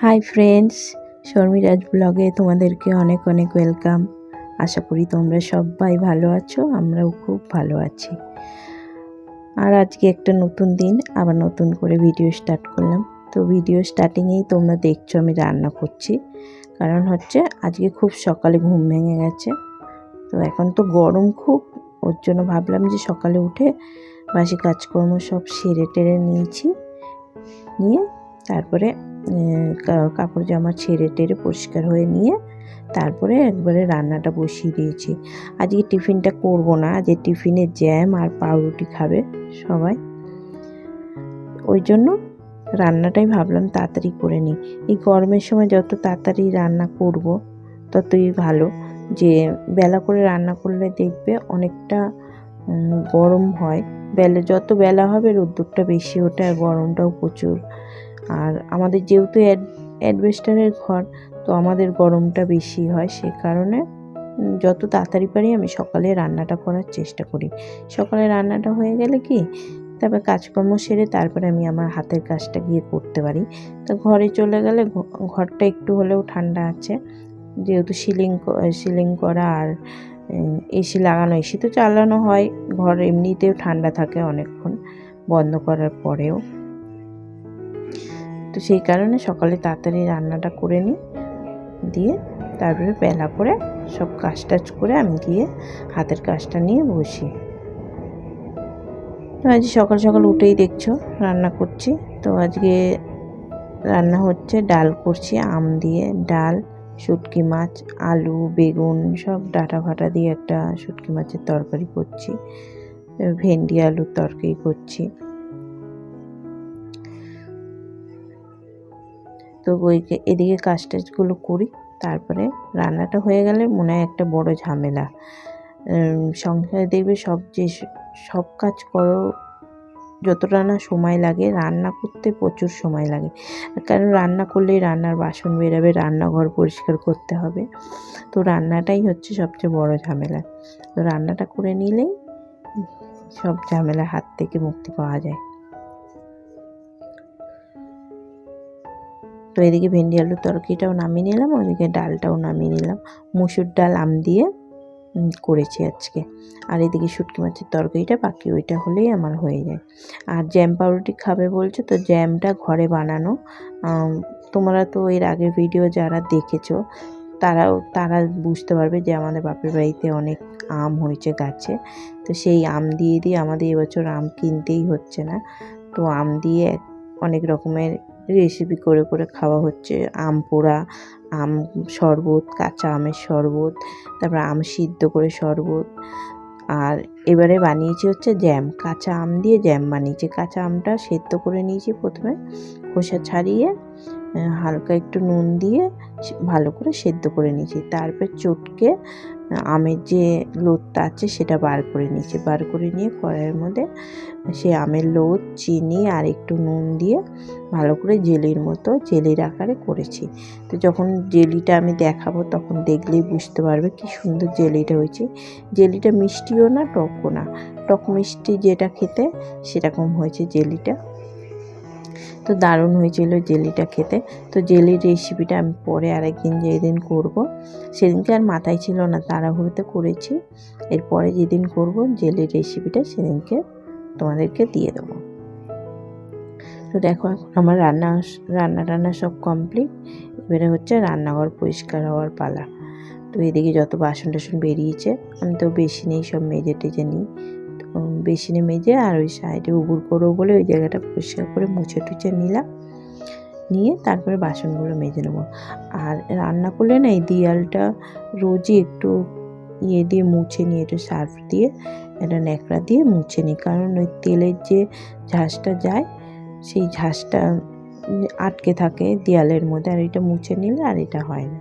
Hi friends শর্মিরাজ ব্লগে তোমাদেরকে অনেক অনেক ওয়েলকাম আশা করি তোমরা সবাই ভালো আছো, আমরাও খুব ভালো আছি। আর আজকে একটা নতুন দিন, আবার নতুন করে ভিডিও স্টার্ট করলাম। তো ভিডিও স্টার্টিংয়েই তোমরা দেখছ, আমি রান্না করছি। কারণ হচ্ছে আজকে খুব সকালে ঘুম ভেঙে গেছে। তো এখন তো গরম খুব, ওর জন্য ভাবলাম যে সকালে উঠে বাসি কাজকর্ম সব সেরে টেরে নিয়েছি। নিয়ে তারপরে কাপড় জামা ছেড়ে টেরে পরিষ্কার হয়ে নিয়ে তারপরে একবারে রান্নাটা বসিয়ে দিয়েছি। আজকে টিফিনটা করব না যে টিফিনে জ্যাম আর পাউরুটি খাবে সবাই। ওই জন্য রান্নাটাই ভাবলাম তাড়াতাড়ি করে নিই। এই গরমের সময় যত তাড়াতাড়ি রান্না করব, ততই ভালো। যে বেলা করে রান্না করলে দেখবে অনেকটা গরম হয়। বেলা, যত বেলা হবে রোদ্দুরটা বেশি ওঠে আর গরমটাও প্রচুর। আর আমাদের যেহেতু অ্যাডভেস্টারের ঘর, তো আমাদের গরমটা বেশি হয় সে কারণে যত তাড়াতাড়ি পারি আমি সকালে রান্নাটা করার চেষ্টা করি। সকালে রান্নাটা হয়ে গেলে কি, তারপর কাজকর্ম সেরে তারপরে আমি আমার হাতের কাজটা গিয়ে করতে পারি। তো ঘরে চলে গেলে ঘরটা একটু হলেও ঠান্ডা আছে। যেহেতু সিলিং সিলিং করা আর এসি লাগানো, এসি তো চালানো হয়, ঘর এমনিতেও ঠান্ডা থাকে অনেকক্ষণ, বন্ধ করার পরেও। তো সেই কারণে সকালে তাড়াতাড়ি রান্নাটা করে নিই। দিয়ে তারপরে বেলা করে সব কাজ টাজ করে আমি গিয়ে হাতের কাজটা নিয়ে বসি। তো আজ সকাল সকাল উঠেই দেখছ রান্না করছি। তো আজকে রান্না হচ্ছে ডাল করছি, আম দিয়ে ডাল, শুটকি মাছ, আলু, বেগুন সব ডাটা ফাটা দিয়ে একটা শুটকি মাছের তরকারি করছি। ভেন্ডি আলুর তরকারি করছি। তো ওইকে এদিকে কাজ টাজগুলো করি, তারপরে রান্নাটা হয়ে গেলে মনে হয় একটা বড় ঝামেলা। সংসারে দেখবে সব যে সব কাজ করো, যতটা না সময় লাগে, রান্না করতে প্রচুর সময় লাগে। কারণ রান্না করলেই রান্নার বাসন বেরাবে, রান্নাঘর পরিষ্কার করতে হবে। তো রান্নাটাই হচ্ছে সবচেয়ে বড় ঝামেলা। তো রান্নাটা করে নিলেই সব ঝামেলা হাত থেকে মুক্তি পাওয়া যায়। তো এদিকে ভেন্ডি আলুর তরকারিটাও নামিয়ে নিলাম, ওদিকে ডালটাও নামিয়ে নিলাম। মুসুর ডাল, আম দিয়ে করেছি আজকে। আর এদিকে শুটকি মাছের তরকারিটা, বাকি ওইটা হলেই আমার হয়ে যায়। আর জ্যাম পাউরুটি খাবে বলছো তো, জ্যামটা ঘরে বানানো। তোমরা তো এর আগের ভিডিও যারা দেখেছ, তারাও, তারা বুঝতে পারবে যে আমাদের বাপের বাড়িতে অনেক আম হয়েছে গাছে। তো সেই আম দিয়ে দিয়ে আমাদের এবছর আম কিনতেই হচ্ছে না। তো আম দিয়ে অনেক রকমের রেসিপি করে করে খাওয়া হচ্ছে। আম পোড়া, আম শরবত, কাঁচা আমের শরবত, তারপর আম সিদ্ধ করে শরবত। আর এবারে বানিয়েছি হচ্ছে জ্যাম। কাঁচা আম দিয়ে জ্যাম বানিয়েছি। কাঁচা আমটা সেদ্ধ করে নিয়েছি প্রথমে খোসা ছাড়িয়ে হালকা একটু নুন দিয়ে ভালো করে সেদ্ধ করে নিয়েছি। তারপর চটকে আমের যে লোদটা আছে, সেটা বার করে নিয়েছি। বার করে নিয়ে কড়াইয়ের মধ্যে সে আমের লোদ, চিনি আর একটু নুন দিয়ে ভালো করে জেলির মতো, জেলির আকারে করেছি। তো যখন জেলিটা আমি দেখাবো, তখন দেখলেই বুঝতে পারবে কি সুন্দর জেলিটা হয়েছে। জেলিটা মিষ্টিও না, টকও না। টক মিষ্টি যেটা খেতে, সেরকম হয়েছে জেলিটা। তো দারুণ হয়েছিল জেলিটা খেতে। তো জেলির রেসিপিটা আমি পরে আরেকদিন যেদিন করব, সেদিনকে আর মাথায় ছিল না, তাড়াহুড়োতে করেছি। এরপরে যেদিন করব জেলির রেসিপিটা সেদিনকে তোমাদেরকে দিয়ে দেবো। তো দেখো, আমার রান্না রান্না টান্না সব কমপ্লিট এবারে হচ্ছে রান্নাঘর পরিষ্কার হওয়ার পালা। তো এদিকে যত বাসন টাসন বেরিয়েছে, আমি তো বেসিনেই সব মেজে টেজে নিই। বেসিনে মেজে আর ওই সাইডে উবুর করব বলে ওই জায়গাটা পরিষ্কার করে মুছে টুছে নিলাম। নিয়ে তারপরে বাসনগুলো মেজে নেব। আর রান্না করলে না এই দেয়ালটা রোজই একটু ইয়ে দিয়ে মুছে নিই, একটু সার্ফ দিয়ে, একটা ন্যাকড়া দিয়ে মুছে নিই। কারণ ওই তেলের যে ঝাঁসটা যায়, সেই ঝাঁসটা আটকে থাকে দেয়ালের মধ্যে আর এটা মুছে নিলে আর এটা হয় না।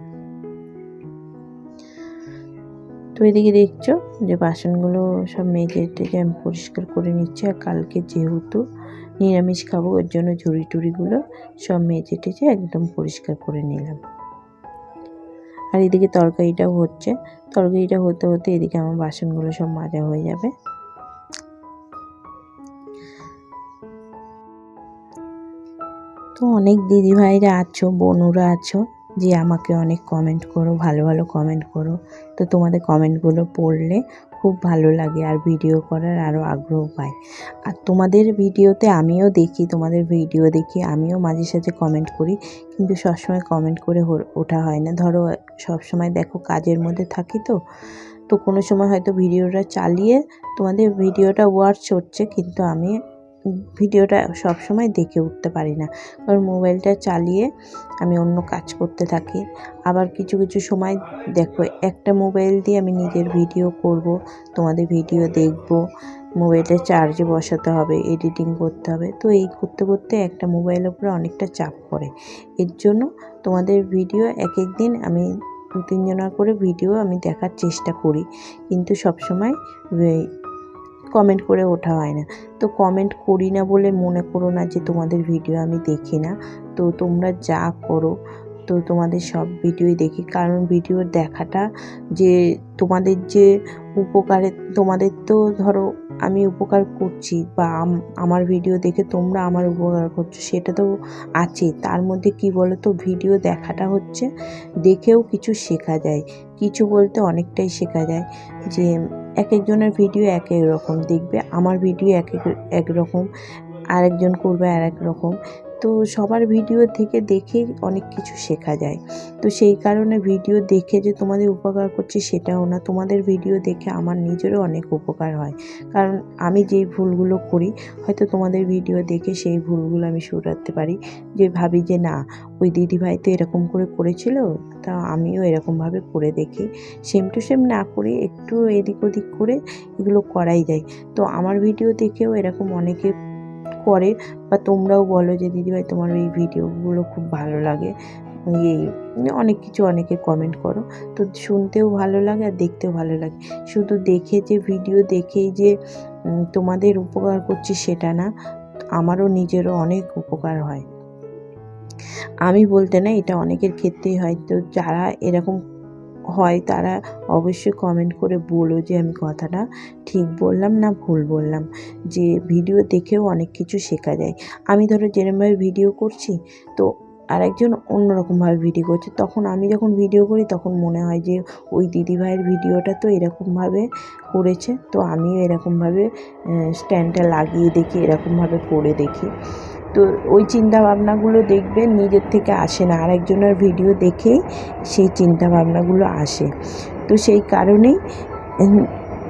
তো এদিকে দেখছ যে বাসনগুলো সব মেজে টেজে আমি পরিষ্কার করে নিচ্ছি আর কালকে যেহেতু নিরামিষ খাব, ওর জন্য ঝুড়ি টুড়িগুলো সব মেজে টেজে একদম পরিষ্কার করে নিলাম। আর এদিকে তরকারিটাও হচ্ছে। তরকারিটা হতে হতে এদিকে আমার বাসনগুলো সব মাজা হয়ে যাবে। তো অনেক দিদিভাইরা আছো, বোনুরা আছো যে আমাকে অনেক কমেন্ট করো, ভালো ভালো কমেন্ট করো। তো তোমাদের কমেন্টগুলো পড়লে খুব ভালো লাগে আর ভিডিও করার আরও আগ্রহ পাই। আর তোমাদের ভিডিওতে আমিও দেখি, তোমাদের ভিডিও দেখি, আমিও মাঝে সাঝে কমেন্ট করি। কিন্তু সবসময় কমেন্ট করে ওঠা হয় না। ধরো সবসময় দেখো কাজের মধ্যে থাকি তো তো কোনো সময় হয়তো ভিডিওটা চালিয়ে তোমাদের ভিডিওটা ওয়াচ হচ্ছে, কিন্তু আমি ভিডিওটা সব সময় দেখে উঠতে পারি না। কারণ মোবাইলটা চালিয়ে আমি অন্য কাজ করতে থাকি। আবার কিছু কিছু সময় দেখো, একটা মোবাইল দিয়ে আমি নিজের ভিডিও করব, তোমাদের ভিডিও দেখব, মোবাইলটা চার্জে বসাতে হবে, এডিটিং করতে হবে। তো এই করতে করতে একটা মোবাইলের উপরে অনেকটা চাপ পড়ে। এর জন্য তোমাদের ভিডিও এক এক দিন আমি দু তিনজনার করে ভিডিও আমি দেখার চেষ্টা করি। কিন্তু সবসময় কমেন্ট করে ওঠা হয় না। তো কমেন্ট করি না বলে মনে করো না যে তোমাদের ভিডিও আমি দেখি না। তো তোমরা যা করো, তো তোমাদের সব ভিডিওই দেখি। কারণ ভিডিও দেখাটা যে তোমাদের যে উপকারে, তোমাদের তো ধরো আমি উপকার করছি বা আম- আমার ভিডিও দেখে তোমরা আমার উপকার করছ, সেটা তো আছে। তার মধ্যে কি বলো তো ভিডিও দেখাটা হচ্ছে, দেখেও কিছু শেখা যায়। কিছু বলতে অনেকটাই শেখা যায় যে এক একজনের ভিডিও এক এক রকম। দেখবে আমার ভিডিও এক এক রকম, আরেকজন করবে আর এক রকম। তো সবার ভিডিও থেকে দেখে অনেক কিছু শেখা যায়। তো সেই কারণে ভিডিও দেখে যে তোমাদের উপকার করছে সেটাও না। তোমাদের ভিডিও দেখে আমার নিজেরও অনেক উপকার হয়। কারণ আমি যেই ভুলগুলো করি, হয়তো তোমাদের ভিডিও দেখে সেই ভুলগুলো আমি শুধরাতে পারি। যে ভাবি যে না, ওই দিদিভাই তো এরকম করে করেছিল, তা আমিও এরকমভাবে করে দেখি। সেম টু সেম না করে একটু এদিক ওদিক করে এগুলো করাই যায়। তো আমার ভিডিও দেখেও এরকম অনেকে করে বা তোমরাও বলো যে, দিদিভাই, তোমার এই ভিডিওগুলো খুব ভালো লাগে। এই অনেক কিছু অনেকে কমেন্ট করো। তো শুনতেও ভালো লাগে আর দেখতেও ভালো লাগে। শুধু দেখে যে, ভিডিও দেখেই যে তোমাদের উপকার করছি সেটা না, আমারও নিজেরও অনেক উপকার হয়। আমি বলতে না, এটা অনেকের ক্ষেত্রেই হয়। তো যারা এরকম হয় তারা অবশ্যই কমেন্ট করে বলো যে আমি কথাটা ঠিক বললাম না ভুল বললাম। যে ভিডিও দেখেও অনেক কিছু শেখা যায়। আমি ধরো যেরমভাবে ভিডিও করছি, তো আর আরেকজন অন্যরকমভাবে ভিডিও করছে। তখন আমি যখন ভিডিও করি, তখন মনে হয় যে ওই দিদিভাইয়ের ভিডিওটা তো এরকমভাবে করেছে। তো আমিও এরকমভাবে স্ট্যান্ডটা লাগিয়ে দেখি, এরকমভাবে করে দেখি। তো ওই চিন্তাভাবনাগুলো দেখবেন দেখবে নিজের থেকে আসে না। আরেকজনের ভিডিও দেখেই সেই চিন্তাভাবনাগুলো আসে। তো সেই কারণেই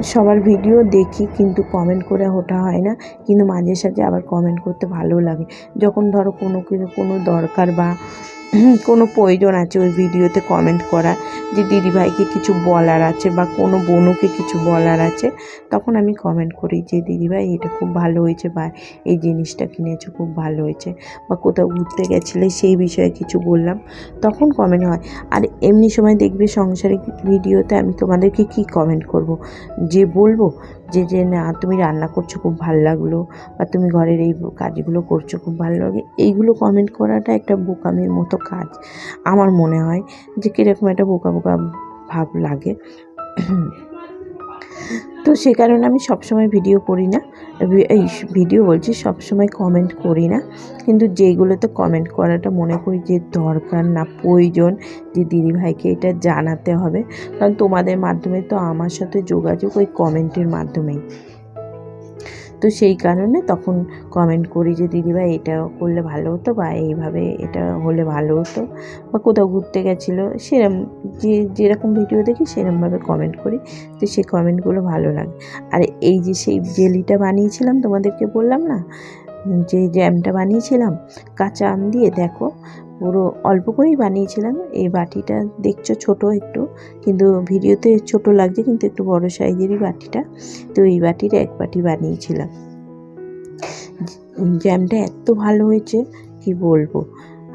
সবার ভিডিও দেখি কিন্তু কমেন্ট করে ওঠা হয় না। কিন্তু মাঝে সাথে আবার কমেন্ট করতে ভালো লাগে। যখন ধরো কোনো কিছু, কোনো দরকার বা কোনো প্রয়োজন আছে ওই ভিডিওতে কমেন্ট করা যে দিদিভাইকে কিছু বলার আছে বা কোনো বোনুকে কিছু বলার আছে? তখন আমি কমেন্ট করি যে, দিদিভাই, এটা খুব ভালো হয়েছে বা এই জিনিসটা কিনেছো, খুব ভালো হয়েছে বা কোথাও ঘুরতে গেছিলে, সেই বিষয়ে কিছু বললাম। তখন কমেন্ট হয়। আর এমনি সময় দেখবে সংসারিক ভিডিওতে আমি তোমাদেরকে কি কমেন্ট করব? যে বলব যে যে, না, তুমি রান্না করছ, খুব ভালো লাগল বা তুমি ঘরের এই কাজগুলো করছ, খুব ভালো লাগে। এইগুলো কমেন্ট করাটা একটা বোকামির মতো কাজ। আমার মনে হয় যে, কীরকম একটা বোকা বোকা ভাব লাগে। তো সে কারণে আমি সবসময় ভিডিও করি না। এই ভিডিও বলছি, সবসময় কমেন্ট করি না। কিন্তু যেইগুলোতে কমেন্ট করাটা মনে করি যে দরকার না, প্রয়োজন যে দিদিভাইকে এটা জানাতে হবে। কারণ তোমাদের মাধ্যমে তো আমার সাথে যোগাযোগ ওই কমেন্টের মাধ্যমেই। তো সেই কারণে তখন কমেন্ট করি যে দিদিভাই এটা করলে ভালো হতো বা এইভাবে এটা হলে ভালো হতো বা কোথাও ঘুরতে গেছিল। সেরম যে, যেরকম ভিডিও দেখি সেরমভাবে কমেন্ট করি। তো সেই কমেন্টগুলো ভালো লাগে। আর এই যে, সেই জেলিটা বানিয়েছিলাম, তোমাদেরকে বললাম না? যে, জ্যামটা বানিয়েছিলাম, কাঁচা আম দিয়ে, দেখো পুরো অল্প করেই বানিয়েছিলাম। এই বাটিটা দেখছ ছোট একটু, কিন্তু ভিডিওতে ছোট লাগছে কিন্তু একটু বড় সাইজেরই বাটিটা। তো এই বাটির এক বাটি বানিয়েছিলাম। জ্যামটা এত ভালো হয়েছে, কি বলব?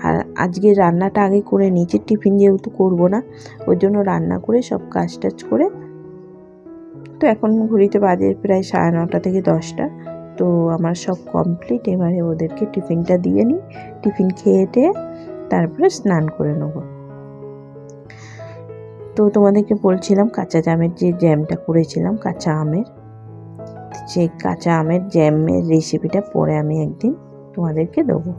আর আজকে রান্নাটা আগে করে নিয়েছি, টিফিন যেহেতু করব না, ওই জন্য রান্না করে সব কাজ টাজ করে তো এখন ঘড়িতে বাজে প্রায় সাড়ে নটা থেকে দশটা। তো আমার সব কমপ্লিট এবারে ওদেরকে টিফিনটা দিয়ে নিই। টিফিন খেয়ে টেয়ে তারপরে স্নান করে নেব। তো তোমাদেরকে বলছিলাম কাঁচা জামের যে জ্যামটা করেছিলাম, কাঁচা আমের, সেই কাঁচা আমের জ্যামের রেসিপিটা পরে আমি একদিন তোমাদেরকে দেবো।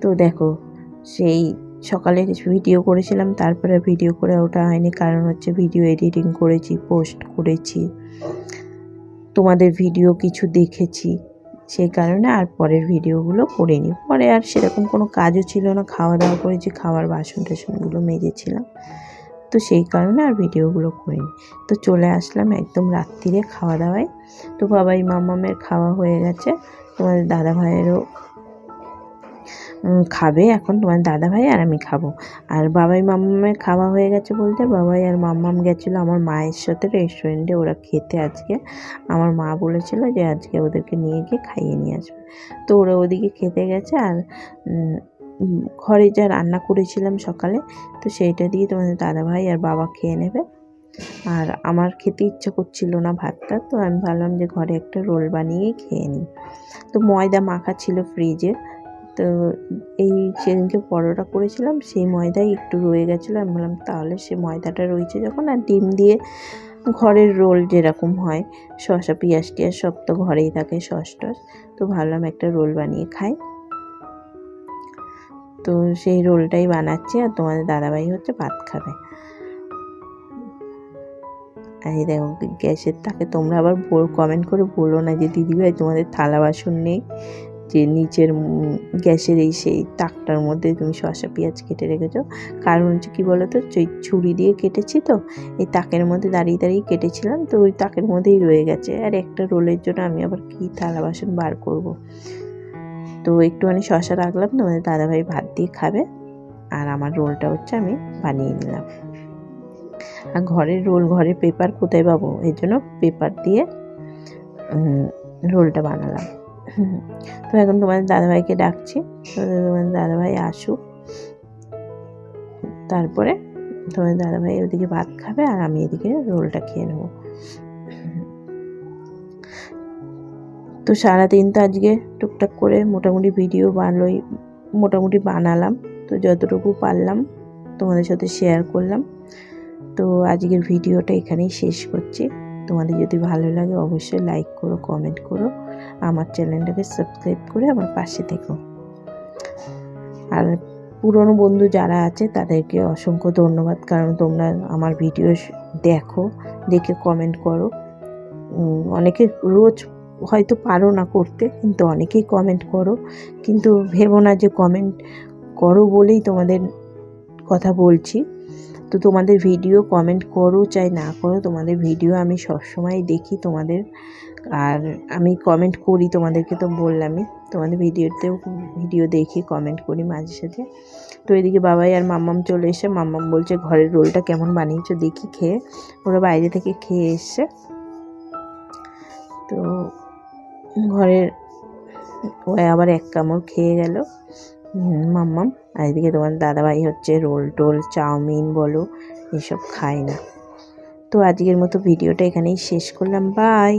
তো দেখো, সেই সকালে কিছু ভিডিও করেছিলাম, তারপরে ভিডিও করে ওটা হয়নি, কারণ হচ্ছে ভিডিও এডিটিং করেছি পোস্ট করেছি, তোমাদের ভিডিও কিছু দেখেছি। সেই কারণে আর পরের ভিডিওগুলো করে নিই পরে আর সেরকম কোনো কাজও ছিল না। খাওয়া দাওয়া করেছি, খাওয়ার বাসন টাসনগুলো মেজেছিলাম। তো সেই কারণে আর ভিডিওগুলো করিনি। তো চলে আসলাম একদম রাত্রিরে খাওয়া দাওয়ায় তো বাবাই মামামের খাওয়া হয়ে গেছে। তোমাদের দাদা ভাইয়েরও খাবে এখন তোমার দাদা ভাই আর আমি খাব। আর বাবাই মামামের খাওয়া হয়ে গেছে বলতে বাবাই আর মাম্মাম গেছিল আমার মায়ের সাথে রেস্টুরেন্টে ওরা খেতে আজকে। আমার মা বলেছিল যে আজকে ওদেরকে নিয়ে গিয়ে খাইয়ে নিয়ে আসবে। তো ওরা ওদিকে খেতে গেছে আর ঘরে যা রান্না করেছিলাম সকালে, তো সেইটা দিয়ে তোমাদের দাদা ভাই আর বাবা খেয়ে নেবে। আর আমার খেতে ইচ্ছা করছিল না ভাতটা, তো আমি ভাবলাম যে ঘরে একটা রোল বানিয়ে খেয়ে নিই। তো ময়দা মাখা ছিল ফ্রিজে তো এই সেদিনকে পরোটা করেছিলাম, সেই ময়দাই একটু রয়ে গেছিল। আমি বললাম, তাহলে সে ময়দাটা রয়েছে যখন, আর ডিম দিয়ে ঘরের রোল যেরকম হয়, শসা, পেঁয়াজ টিয়াজ সব তো ঘরেই থাকে সস টস। তো ভাবলাম একটা রোল বানিয়ে খাই। তো সেই রোলটাই বানাচ্ছি, আর তোমাদের দাদাভাই হচ্ছে ভাত খাবে। আর এই দেখো, গ্যাসের তাকে তোমরা আবার কমেন্ট করে বলো না যে, দিদিভাই, তোমাদের থালা বাসন নেই? যে নিচের গ্যাসের এই সেই তাকটার মধ্যে তুমি শসা, পেঁয়াজ কেটে রেখেছো। কারণ হচ্ছে কী বলো তো ছুরি দিয়ে কেটেছি তো, এই তাকের মধ্যে দাঁড়িয়ে দাঁড়িয়ে কেটেছিলাম, তো ওই তাকের মধ্যেই রয়ে গেছে। আর একটা রোলের জন্য আমি আবার কী থালা বাসন বার করব? তো একটুখানি শসা রাখলাম তোমাদের দাদাভাই ভাত দিয়ে খাবে। আর আমার রোলটা হচ্ছে আমি বানিয়ে নিলাম। আর ঘরের রোল, ঘরে পেপার কোথায় পাবো? এর জন্য পেপার দিয়ে রোলটা বানালাম। তো এখন তোমাদের দাদাভাইকে ডাকছি। তোমাদের দাদাভাই আসুক। তারপরে তোমাদের দাদাভাই ওদিকে ভাত খাবে আর আমি এদিকে রোলটা খেয়ে নেব। তো সারাদিন তো আজকে টুকটাক করে মোটামুটি ভিডিও বানালোই, মোটামুটি বানালাম। তো যতটুকু পারলাম তোমাদের সাথে শেয়ার করলাম। তো আজকের ভিডিওটা এখানেই শেষ করছি। তোমাদের যদি ভালো লাগে অবশ্যই লাইক করো কমেন্ট করো, আমার চ্যানেলটাকে সাবস্ক্রাইব করে আমার পাশে থেকো। আর পুরনো বন্ধু যারা আছে, তাদেরকে অসংখ্য ধন্যবাদ, কারণ তোমরা আমার ভিডিও দেখো, দেখে কমেন্ট করো। অনেকে রোজ হয়তো পারো না করতে, কিন্তু অনেকেই কমেন্ট করো। কিন্তু ভেবো না যে কমেন্ট করো বলেই তোমাদের কথা বলছি। তো তোমাদের ভিডিও কমেন্ট করো, চাই না করো, তোমাদের ভিডিও আমি সবসময় দেখি তোমাদের। আর আমি কমেন্ট করি, তোমাদেরকে তো বললামই। তোমাদের ভিডিওতেও ভিডিও দেখি কমেন্ট করি মাঝে সাঝে। তো এদিকে বাবাই আর মাম্মাম চলে এসে, মাম্মাম বলছে ঘরের রোলটা কেমন বানিয়েছো দেখি খেয়ে। ওরা বাইরে থেকে খেয়ে এসছে। তো ঘরের ও আবার এক কামড় খেয়ে গেল মাম্মাম। আর এদিকে তোমার দাদাভাই হচ্ছে রোল টোল, চাউমিন বলো, এসব খায় না। তো আজকের মতো ভিডিওটা এখানেই শেষ করলাম। বাই